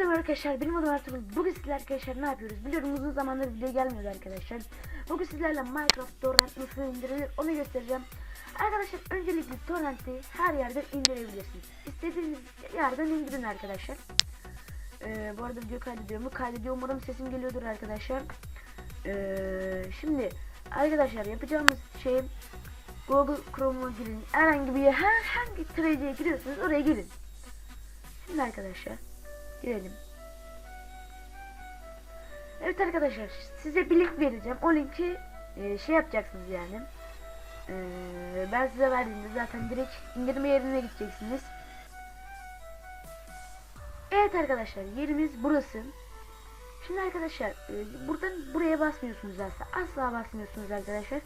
merhaba arkadaşlar benim adım Ertuğrul Bugün sizlerle arkadaşlar ne yapıyoruz? Biliyorum uzun zamandır video gelmiyordu arkadaşlar. Bugün sizlerle Minecraft torrent nasıl indirilir onu göstereceğim. Arkadaşlar öncelikle torrenti her yerden indirebilirsiniz. İstediğiniz yerden indirin arkadaşlar. Ee, Bu arada video kaydediyor mu? Kaydediyor umarım sesim geliyordur arkadaşlar. Ee, Şimdi arkadaşlar yapacağımız şey Google Chrome'a girin. Herhangi bir herhangi trade'e giriyorsunuz oraya girin. Şimdi arkadaşlar girelim. Evet arkadaşlar size bir link vereceğim. O linki e, şey yapacaksınız yani. E, ben size verdiğimde zaten direkt indirme yerine gideceksiniz. Evet arkadaşlar yerimiz burası. Şimdi arkadaşlar e, buradan buraya basmıyorsunuz asla. Asla basmıyorsunuz arkadaşlar.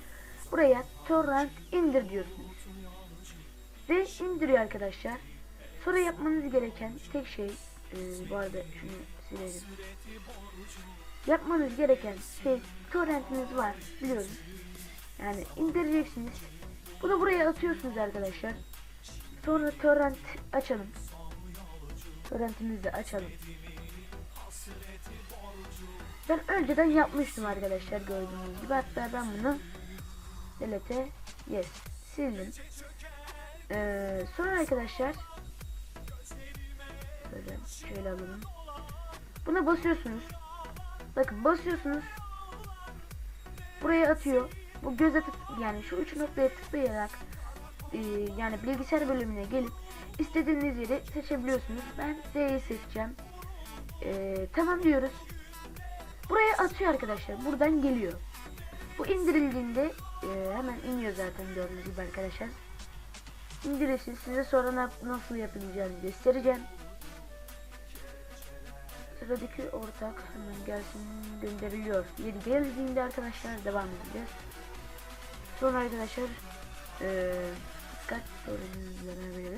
Buraya torrent indir diyorsunuz. Ve indiriyor arkadaşlar. Sonra yapmanız gereken tek şey ee, bu arada şunu silelim. Yapmanız gereken şey torrentiniz var biliyorum. Yani indireceksiniz. Bunu buraya atıyorsunuz arkadaşlar. Sonra torrent açalım. Torrentimizi açalım. Ben önceden yapmıştım arkadaşlar gördüğünüz gibi. Hatta ben bunu delete yes sildim. Ee, sonra arkadaşlar Şöyle, şöyle alalım. Buna basıyorsunuz. Bakın basıyorsunuz. Buraya atıyor. Bu göze tık yani şu üç noktaya tıklayarak e, yani bilgisayar bölümüne gelip istediğiniz yeri seçebiliyorsunuz. Ben Z'yi seçeceğim. E, tamam diyoruz. Buraya atıyor arkadaşlar. Buradan geliyor. Bu indirildiğinde e, hemen iniyor zaten gördüğünüz gibi arkadaşlar. İndirirsin. Size sonra nasıl yapılacağını göstereceğim. Sıradaki ortak hemen gelsin gönderiliyor. Yeri geldiğinde arkadaşlar devam edeceğiz. Sonra arkadaşlar ee, dikkat böyle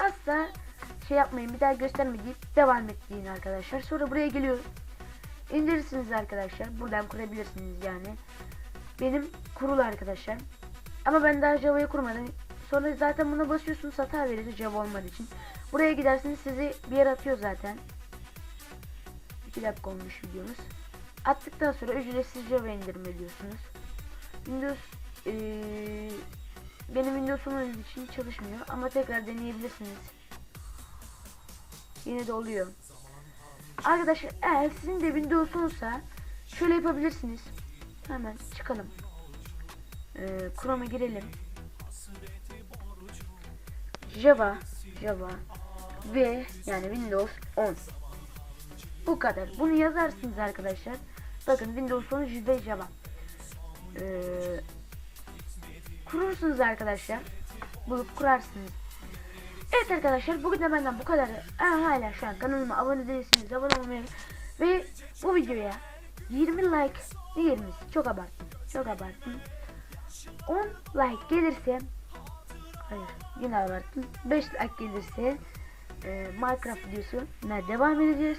asla şey yapmayın bir daha gösterme devam ettiğin arkadaşlar. Sonra buraya geliyor. İndirirsiniz arkadaşlar. Buradan kurabilirsiniz yani. Benim kurulu arkadaşlar. Ama ben daha Java'yı kurmadım. Sonra zaten buna basıyorsunuz hata verir Java olmadığı için. Buraya gidersiniz sizi bir yer atıyor zaten. 2 dakika olmuş videomuz. Attıktan sonra ücretsiz Java indirme diyorsunuz. Windows ee, benim Windows'um için çalışmıyor ama tekrar deneyebilirsiniz. Yine de oluyor. Arkadaşlar eğer sizin de Windows'unuzsa şöyle yapabilirsiniz. Hemen çıkalım. Ee, Chrome'a girelim. Java Java ve yani Windows 10 bu kadar. Bunu yazarsınız arkadaşlar. Bakın Windows 10 ve Java. Ee, kurursunuz arkadaşlar. Bulup kurarsınız. Evet arkadaşlar bugün de benden bu kadar. Eğer hala şu an kanalıma abone değilsiniz abone olmayı ve bu videoya 20 like 20 çok abarttım çok abarttım 10 like gelirse hayır yine abarttım 5 like gelirse e, Minecraft videosu devam edeceğiz